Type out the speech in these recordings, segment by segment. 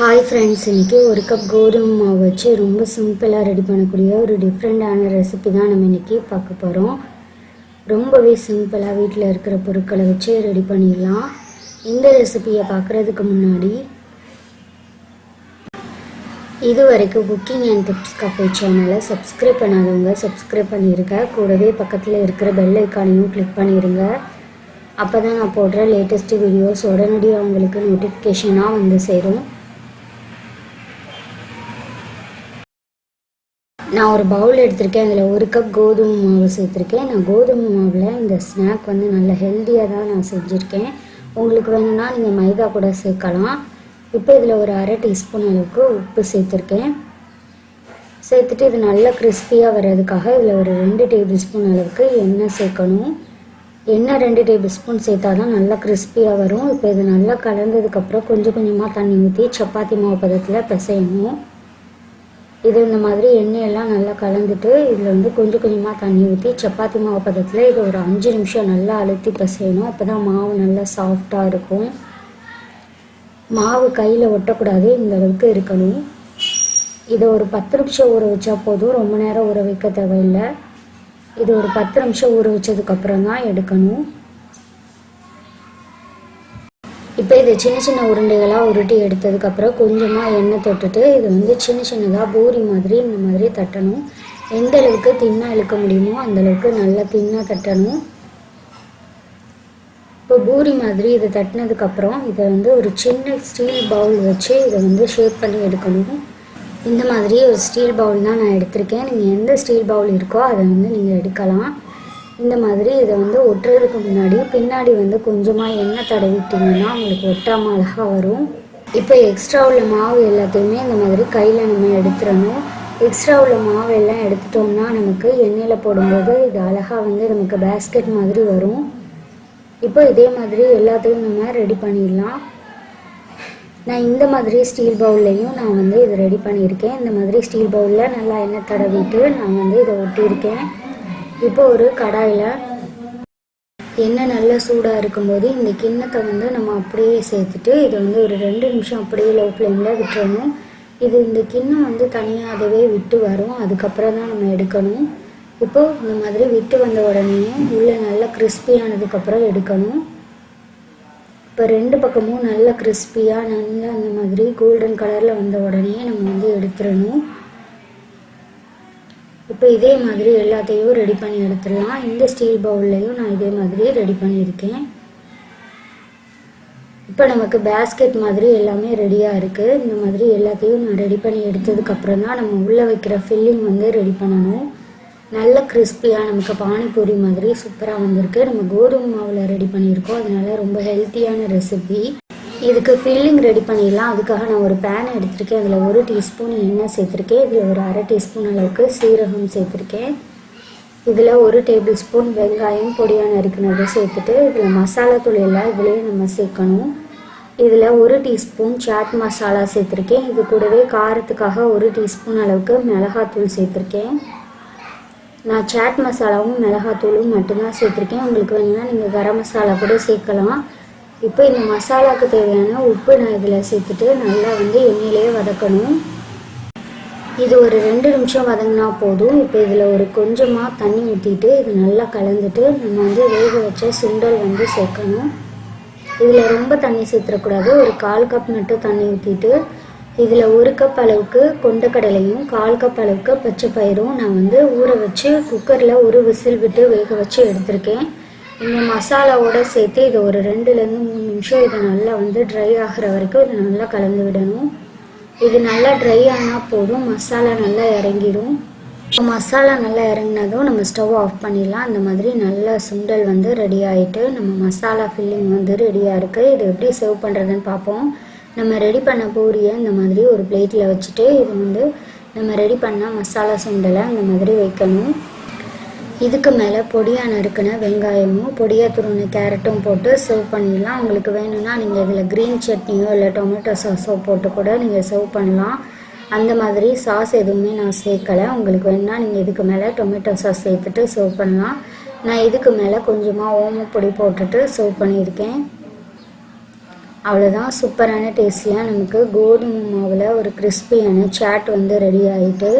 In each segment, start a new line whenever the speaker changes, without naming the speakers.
Hi friends இன்றைக்கி ஒரு cup கோதுமை மாவு வச்சு ரொம்ப சிம்பிளாக ரெடி பண்ணக்கூடிய ஒரு டிஃப்ரெண்ட்டான ரெசிபி தான் நம்ம இன்றைக்கி பார்க்க போகிறோம் ரொம்பவே சிம்பிளாக வீட்டில் இருக்கிற பொருட்களை வச்சு ரெடி பண்ணிடலாம். இந்த ரெசிபியை பார்க்குறதுக்கு முன்னாடி இது வரைக்கும் குக்கிங் அண்ட் டிப்ஸ் கஃபே சேனலை சப்ஸ்கிரைப் பண்ணாதவங்க சப்ஸ்கிரைப் பண்ணிடுங்க கூடவே பக்கத்தில் இருக்கிற பெல் ஐக்கானையும் கிளிக் பண்ணிடுங்க அப்போ தான் நான் போடுற லேட்டஸ்ட்டு வீடியோஸ் உடனடியாக அவங்களுக்கு நோட்டிஃபிகேஷனாக வந்து சேரும். நான் ஒரு பவுல் எடுத்திருக்கேன் அதில் ஒரு கப் கோதுமை மாவு சேர்த்துருக்கேன். நான் கோதுமை மாவில் இந்த ஸ்நாக் வந்து நல்ல ஹெல்த்தியாக தான் நான் செஞ்சுருக்கேன். உங்களுக்கு வேணும்னா நீங்கள் மைதா கூட சேர்க்கலாம். இப்போ இதில் ஒரு அரை டீஸ்பூன் அளவுக்கு உப்பு சேர்த்துருக்கேன். சேர்த்துட்டு இது நல்லா கிறிஸ்பியாக வர்றதுக்காக இதில் ஒரு ரெண்டு டேபிள் ஸ்பூன் அளவுக்கு எண்ணெய் சேர்க்கணும். எண்ணெய் ரெண்டு டேபிள் ஸ்பூன் சேர்த்தா தான் நல்லா கிறிஸ்பியாக வரும். இப்போ இது நல்லா கலந்ததுக்கப்புறம் கொஞ்சம் கொஞ்சமாக தண்ணி ஊற்றி சப்பாத்தி மாவு பதத்தில் பிசையணும். இது இந்த மாதிரி எண்ணெயெல்லாம் நல்லா கலந்துட்டு இதில் வந்து கொஞ்சம் கொஞ்சமாக தண்ணி ஊற்றி சப்பாத்தி மாவு பதத்தில் இது ஒரு அஞ்சு நிமிஷம் நல்லா அழுத்தி பசையணும். அப்போ தான் மாவு நல்லா சாஃப்டாக இருக்கும். மாவு கையில் ஒட்டக்கூடாது இந்த அளவுக்கு இருக்கணும். இதை ஒரு பத்து நிமிஷம் ஊற வச்சா போதும் ரொம்ப நேரம் ஊற வைக்க தேவையில்லை. இது ஒரு பத்து நிமிஷம் ஊற வச்சதுக்கப்புறம் தான் எடுக்கணும் இப்போ இதை சின்ன சின்ன உருண்டைகளாக உருட்டி எடுத்ததுக்கப்புறம் கொஞ்சமாக எண்ணெய் தொட்டுட்டு இது வந்து சின்ன சின்னதாக பூரி மாதிரி இந்த மாதிரி தட்டணும். எந்த அளவுக்கு தின்னாக இழுக்க முடியுமோ அந்தளவுக்கு நல்லா தின்னாக தட்டணும். இப்போ பூரி மாதிரி இதை தட்டினதுக்கப்புறம் இதை வந்து ஒரு சின்ன ஸ்டீல் பவுல் வச்சு இதை வந்து ஷேப் பண்ணி எடுக்கணும். இந்த மாதிரி ஒரு ஸ்டீல் பவுல் தான் நான் எடுத்திருக்கேன். நீங்கள் எந்த ஸ்டீல் பவுல் இருக்கோ அதை வந்து நீங்கள் எடுக்கலாம். இந்த மாதிரி இதை வந்து ஒட்டுறதுக்கு முன்னாடி பின்னாடி வந்து கொஞ்சமாக எண்ணெய் தடவிட்டிங்கன்னா உங்களுக்கு ஒட்டாமல் அழகாக வரும். இப்போ எக்ஸ்ட்ரா உள்ள மாவு எல்லாத்தையுமே இந்த மாதிரி கையில் நம்ம எடுத்துடணும். எக்ஸ்ட்ரா உள்ள மாவு எல்லாம் எடுத்துட்டோம்னா நமக்கு எண்ணெயில் போடும்போது இது அழகாக வந்து நமக்கு பேஸ்கெட் மாதிரி வரும். இப்போ இதே மாதிரி எல்லாத்தையும் நம்ம ரெடி பண்ணிடலாம். நான் இந்த மாதிரி ஸ்டீல் பவுல்லையும் நான் வந்து இதை ரெடி பண்ணியிருக்கேன். இந்த மாதிரி ஸ்டீல் பவுலில் நல்லா எண்ணெய் தடவிட்டு நான் வந்து இதை ஒட்டியிருக்கேன். இப்போ ஒரு கடாயில் எண்ணெய் நல்லா சூடாக இருக்கும்போது இந்த கிண்ணத்தை வந்து நம்ம அப்படியே சேர்த்துட்டு இதை வந்து ஒரு ரெண்டு நிமிஷம் அப்படியே லோ ஃப்ளேமில் விட்டுறணும். இது இந்த கிண்ணம் வந்து தனியாக அதுவே விட்டு வரும். அதுக்கப்புறம் தான் நம்ம எடுக்கணும். இப்போ இந்த மாதிரி விட்டு வந்த உடனே உள்ளே நல்லா கிறிஸ்பியானதுக்கப்புறம் எடுக்கணும். இப்போ ரெண்டு பக்கமும் நல்லா கிறிஸ்பியாக நல்லா அந்த மாதிரி கோல்டன் கலரில் வந்த உடனே நம்ம வந்து எடுத்துடணும். இப்போ இதே மாதிரி எல்லாத்தையும் ரெடி பண்ணி எடுத்துடலாம். இந்த ஸ்டீல் பவுல்லையும் நான் இதே மாதிரி ரெடி பண்ணியிருக்கேன். இப்போ நமக்கு பேஸ்கெட் மாதிரி எல்லாமே ரெடியாக இருக்குது இந்த மாதிரி எல்லாத்தையும் நான் ரெடி பண்ணி எடுத்ததுக்கப்புறம் தான் நம்ம உள்ளே வைக்கிற ஃபில்லிங் வந்து ரெடி பண்ணணும். நல்ல கிறிஸ்பியாக நமக்கு பானிபூரி மாதிரி சூப்பராக வந்திருக்கு. நம்ம கோதுமை மாவில் ரெடி பண்ணியிருக்கோம். அதனால ரொம்ப ஹெல்த்தியான ரெசிபி இதுக்கு ஃபில்லிங் ரெடி பண்ணிடலாம். அதுக்காக நான் ஒரு பேன் எடுத்திருக்கேன். அதில் ஒரு டீஸ்பூன் எண்ணெய் சேர்த்துருக்கேன். இதில் ஒரு அரை டீஸ்பூன் அளவுக்கு சீரகம் சேர்த்துருக்கேன். இதில் ஒரு டேபிள் ஸ்பூன் வெங்காயம் பொடியாக நறுக்கினதை சேர்த்துட்டு இதில் மசாலா தூள் எல்லாம் இதுலேயே நம்ம சேர்க்கணும். இதில் ஒரு டீஸ்பூன் சாட் மசாலா சேர்த்துருக்கேன். இது கூடவே காரத்துக்காக ஒரு டீஸ்பூன் அளவுக்கு மிளகாத்தூள் சேர்த்துருக்கேன். நான் சாட் மசாலாவும் மிளகாத்தூளும் மட்டும்தான் சேர்த்துருக்கேன். உங்களுக்கு வேணுன்னா நீங்கள் கரம் மசாலா கூட சேர்க்கலாம். இப்போ இந்த மசாலாவுக்கு தேவையான உப்பு நான் இதில் சேர்த்துட்டு நல்லா வந்து எண்ணெயிலேயே வதக்கணும். இது ஒரு ரெண்டு நிமிஷம் வதங்கினா போதும். இப்போ இதில் ஒரு கொஞ்சமாக தண்ணி ஊற்றிட்டு இது நல்லா கலந்துட்டு நம்ம வந்து வேக வச்ச சுண்டல் வந்து சேர்க்கணும். இதில் ரொம்ப தண்ணி சேர்த்துடக்கூடாது. ஒரு கால் கப் மட்டும் தண்ணி ஊற்றிட்டு இதில் ஒரு கப் அளவுக்கு கொண்டக்கடலையும் கால் கப் அளவுக்கு பச்சை பயிரும் நான் வந்து ஊற வச்சு குக்கரில் ஒரு விசில் விட்டு வேக வச்சு எடுத்திருக்கேன். இந்த மசாலாவோட சேர்த்து இதை ஒரு ரெண்டுலேருந்து மூணு நிமிஷம் இதை நல்லா வந்து ட்ரை ஆகிற வரைக்கும் இதை நல்லா கலந்து விடணும். இது நல்லா ட்ரை ஆனால் போதும் மசாலா நல்லா இறங்கிடும். இப்போ மசாலா நல்லா இறங்கினதும் நம்ம ஸ்டவ் ஆஃப் பண்ணிடலாம். அந்த மாதிரி நல்ல சுண்டல் வந்து ரெடி ஆகிட்டு நம்ம மசாலா ஃபில்லிங் வந்து ரெடியாக இருக்குது இது எப்படி சர்வ் பண்ணுறதுன்னு பார்ப்போம். நம்ம ரெடி பண்ண பூரியை இந்த மாதிரி ஒரு பிளேட்டில் வச்சுட்டு இது வந்து நம்ம ரெடி பண்ண மசாலா சுண்டலை இந்த மாதிரி வைக்கணும். இதுக்கு மேலே பொடியாக நறுக்கின வெங்காயமும் பொடியாக துருவின கேரட்டும் போட்டு சர்வ் பண்ணிடலாம். உங்களுக்கு வேணும்னா நீங்கள் இதில் க்ரீன் சட்னியோ இல்லை டொமேட்டோ சாஸோ போட்டு கூட நீங்கள் சர்வ் பண்ணலாம். அந்த மாதிரி சாஸ் எதுவுமே நான் சேர்க்கலை. உங்களுக்கு வேணும்னா நீங்கள் இதுக்கு மேலே டொமேட்டோ சாஸ் சேர்த்துட்டு சர்வ் பண்ணலாம். நான் இதுக்கு மேலே கொஞ்சமாக ஓமப்பொடி போட்டுட்டு சர்வ் பண்ணியிருக்கேன். அவ்வளோதான் சூப்பரான டேஸ்டியாக நமக்கு கோதுமை மாவில் ஒரு கிறிஸ்பியான சாட் வந்து ரெடி ஆகிட்டு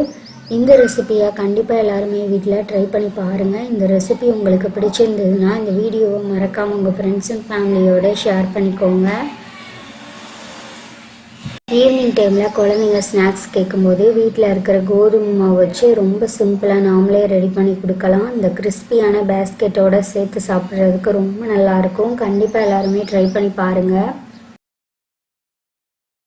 இந்த ரெசிபியை கண்டிப்பாக எல்லாருமே வீட்டில் ட்ரை பண்ணி பாருங்கள் இந்த ரெசிபி உங்களுக்கு பிடிச்சிருந்ததுன்னா இந்த வீடியோவை மறக்காமல் உங்கள் ஃப்ரெண்ட்ஸ் அண்ட் ஃபேமிலியோடு ஷேர் பண்ணிக்கோங்க. ஈவினிங் டைமில் குழந்தைங்க ஸ்நாக்ஸ் கேட்கும்போது வீட்டில் இருக்கிற கோதுமை மாவு வச்சு ரொம்ப சிம்பிளாக நாமளே ரெடி பண்ணி கொடுக்கலாம். இந்த கிறிஸ்பியான பேஸ்கெட்டோடு சேர்த்து சாப்பிட்றதுக்கு ரொம்ப நல்லாயிருக்கும் கண்டிப்பாக எல்லாருமே ட்ரை பண்ணி பாருங்கள்